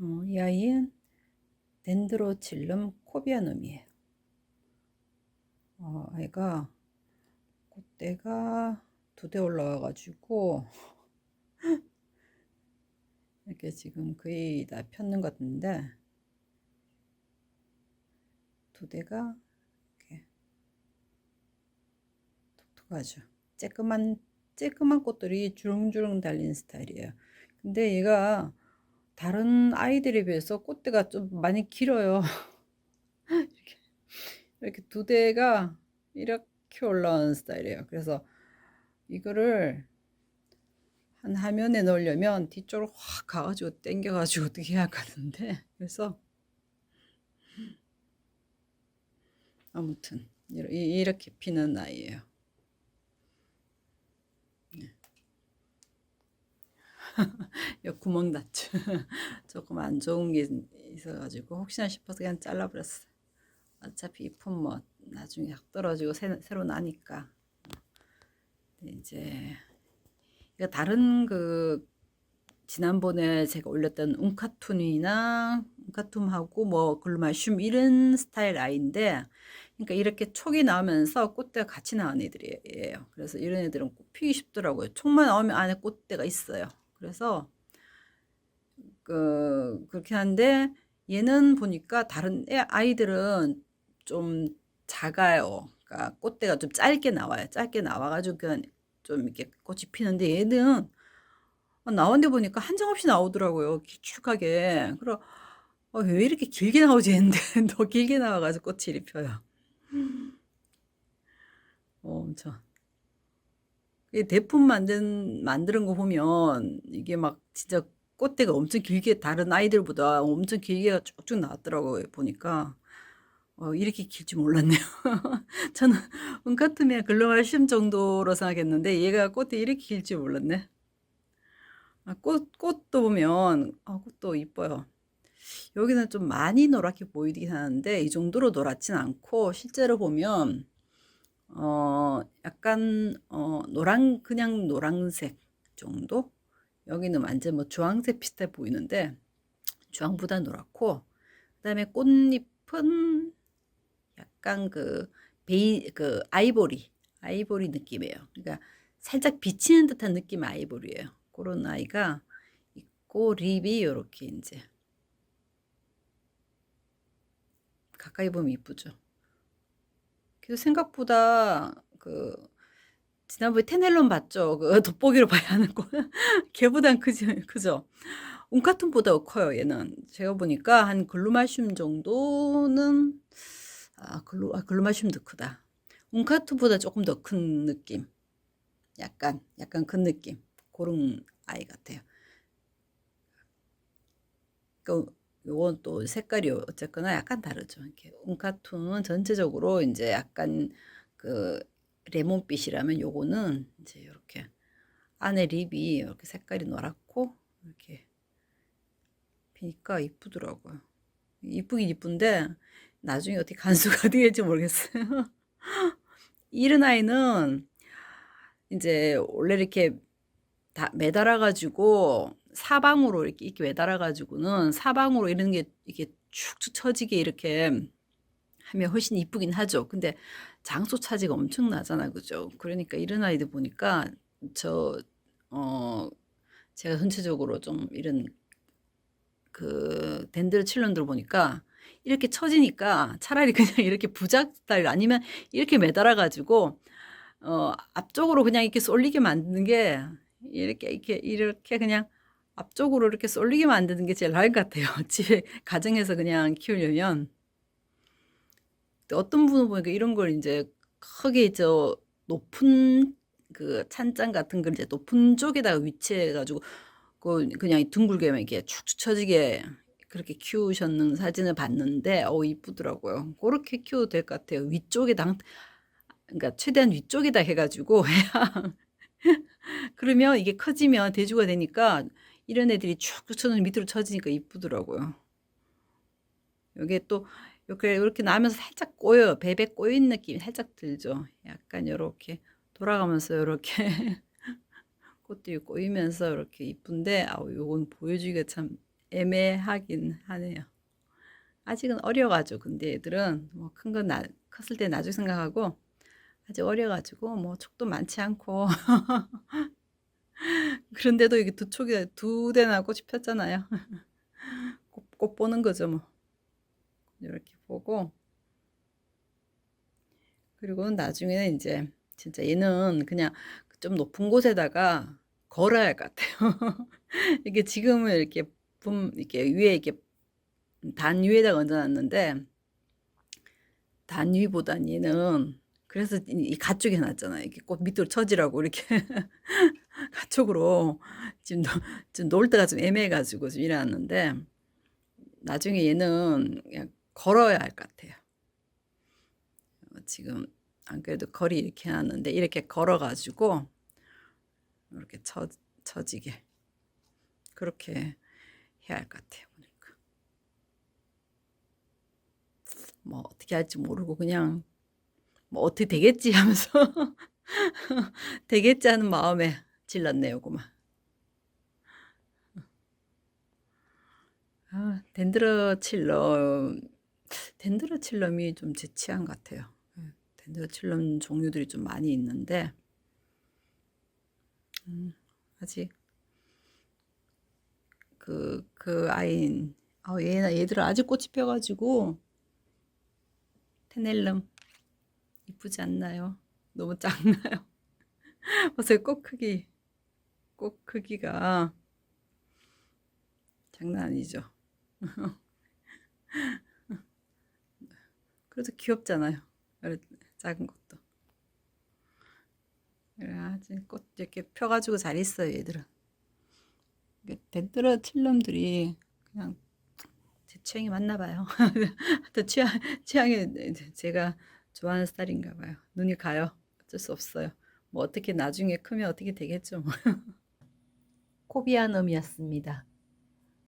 어, 이 아이는 덴드로칠름 코비아눔이에요. 어, 아이가 꽃대가 두 대 올라와가지고 이렇게 지금 거의 다 폈는 것 같은데 두 대가 이렇게 독특하죠. 쬐끄만 쬐끄만 꽃들이 주렁주렁 달린 스타일이에요. 근데 얘가 다른 아이들에 비해서 꽃대가 좀 많이 길어요. 이렇게, 이렇게 두 대가 이렇게 올라오는 스타일이에요. 그래서 이거를 한 화면에 넣으려면 뒤쪽으로 확 가가지고 당겨가지고 어떻게 해야 하는데 그래서 아무튼 이렇게 피는 아이예요. 여 구멍 났죠. 조금 안 좋은 게 있어가지고 혹시나 싶어서 그냥 잘라버렸어. 어차피 잎은 뭐 나중에 약 떨어지고 새, 새로 나니까. 이제 이거 다른 그 지난번에 제가 올렸던 웅카툰이나 웅카툼하고 뭐 글루마슘 이런 스타일 아이인데 그러니까 이렇게 촉이 나오면서 꽃대가 같이 나온 애들이에요. 그래서 이런 애들은 꽃 피기 쉽더라고요. 촉만 나오면 안에 꽃대가 있어요. 그래서 그 그렇게 하는데 얘는 보니까 다른 애 아이들은 좀 작아요. 그러니까 꽃대가 좀 짧게 나와요. 짧게 나와가지고 그냥 좀 이렇게 꽃이 피는데 얘는 나온데 보니까 한정없이 나오더라고요. 길쭉하게. 그럼 어, 왜 이렇게 길게 나오지 했는데 더 길게 나와가지고 꽃이 이리 펴요. 어, 엄청. 대품 만든 만드는 거 보면 이게 막 진짜 꽃대가 엄청 길게 다른 아이들보다 엄청 길게 쭉쭉 나왔더라고요 보니까 어, 이렇게 길지 몰랐네요. 저는 은카트미아 글로말심 정도로 생각했는데 얘가 꽃이 이렇게 길지 몰랐네. 아, 꽃 꽃도 보면 아, 꽃도 이뻐요. 여기는 좀 많이 노랗게 보이긴 하는데 이 정도로 노랗진 않고 실제로 보면 어, 약간, 어, 노랑, 그냥 노란색 정도? 여기는 완전 뭐 주황색 비슷해 보이는데, 주황보다 노랗고, 그 다음에 꽃잎은 약간 그, 베이, 그, 아이보리, 아이보리 느낌이에요. 그러니까 살짝 비치는 듯한 느낌 아이보리예요. 그런 아이가 있고, 립이 이렇게 이제, 가까이 보면 이쁘죠. 그래서 생각보다 그 지난번에 테넬론 봤죠? 그 돋보기로 봐야 하는 거. 걔보단 크지, 크죠? 웅카툰보다 커요, 얘는. 제가 보니까 한 글루마슘 정도는, 아, 글루, 아, 글루마슘도 크다. 웅카툰보다 조금 더 큰 느낌. 약간, 약간 큰 느낌. 그런 아이 같아요. 그, 요건 또 색깔이 어쨌거나 약간 다르죠. 이렇게 웅카툰은 전체적으로 이제 약간 그 레몬빛이라면 요거는 이제 이렇게 안에 립이 이렇게 색깔이 노랗고 이렇게 피니까 이쁘더라고요. 이쁘긴 이쁜데 나중에 어떻게 간수가 될지 모르겠어요. 이른 아이는 이제 원래 이렇게 다 매달아 가지고 사방으로 이렇게, 이렇게 매달아 가지고는 사방으로 이런 게 이렇게 축축 처지게 이렇게 하면 훨씬 이쁘긴 하죠. 근데 장소 차지가 엄청나잖아. 그죠? 그러니까 이런 아이들 보니까 저, 어, 제가 전체적으로 좀 이런 그 덴드로칠론들 보니까 이렇게 처지니까 차라리 그냥 이렇게 부작 스타일 아니면 이렇게 매달아 가지고 어 앞쪽으로 그냥 이렇게 쏠리게 만드는 게 이렇게 이렇게 이렇게 그냥 앞쪽으로 이렇게 쏠리게 만드는 게 제일 나을 것 같아요. 집에 가정에서 그냥 키우려면 어떤 분은 보니까 이런 걸 이제 크게 저 높은 그 찬장 같은 걸 이제 높은 쪽에다가 위치해 가지고 그 그냥 둥글게만 이렇게 축축 처지게 그렇게 키우셨는 사진을 봤는데 어 이쁘더라고요. 그렇게 키워도 될 것 같아요. 위쪽에다 그러니까 최대한 위쪽에다 해가지고 그러면 이게 커지면 대주가 되니까 이런 애들이 쭉쭉 쳐는 밑으로 쳐지니까 이쁘더라고요. 여기에 또 이렇게 이렇게 나면서 살짝 꼬여요. 베베 꼬인 느낌이 살짝 들죠. 약간 이렇게 돌아가면서 이렇게 꽃들이 꼬이면서 이렇게 이쁜데 아우 요건 보여주기가 참 애매하긴 하네요. 아직은 어려가지고 근데 애들은 뭐 큰 건 컸을 때 나중에 생각하고 아직 어려가지고 뭐 촉도 많지 않고 그런데도 이게 두 촉이 두 대나 꽃이 폈잖아요. 꽃, 꽃 보는 거죠 뭐 이렇게 보고 그리고 나중에는 이제 진짜 얘는 그냥 좀 높은 곳에다가 걸어야 할 것 같아요. 이게 지금은 이렇게 붐 이렇게 위에 이렇게 단 위에다가 얹어놨는데 단 위보단 얘는 그래서 이, 이 가쪽에 해놨잖아요. 이렇게 꽃 밑으로 쳐지라고 이렇게 가쪽으로 지금 노- 지금 놀 때가 좀 애매해가지고 지금 이래놨는데 나중에 얘는 걸어야 할 것 같아요. 어, 지금 안 그래도 거리 이렇게 해놨는데 이렇게 걸어가지고 이렇게 쳐 쳐지게 그렇게 해야 할 것 같아요. 보니까 뭐 어떻게 할지 모르고 그냥 뭐 어떻게 되겠지 하면서 되겠지 하는 마음에 질렀네요, 그만. 아, 덴드로칠럼, 덴드로칠럼이 좀 제 취향 같아요. 예, 덴드로칠럼 종류들이 좀 많이 있는데, 음, 아직 그, 그 아이인, 아, 얘, 얘들은 아직 꽃이 펴가지고, 테넬름, 이쁘지 않나요? 너무 작나요? 보세요, 꽃 크기, 꽃 크기가 장난 아니죠? 그래도 귀엽잖아요. 작은 것도. 아주 꽃 이렇게 펴가지고 잘 있어요, 얘들은. 덴드로 칠럼들이 그냥 제 취향이 맞나 봐요. 또 취향, 취향이 제가 좋아하는 스타일인가 봐요. 눈이 가요. 어쩔 수 없어요. 뭐 어떻게 나중에 크면 어떻게 되겠죠. 뭐. 코비아놈이었습니다.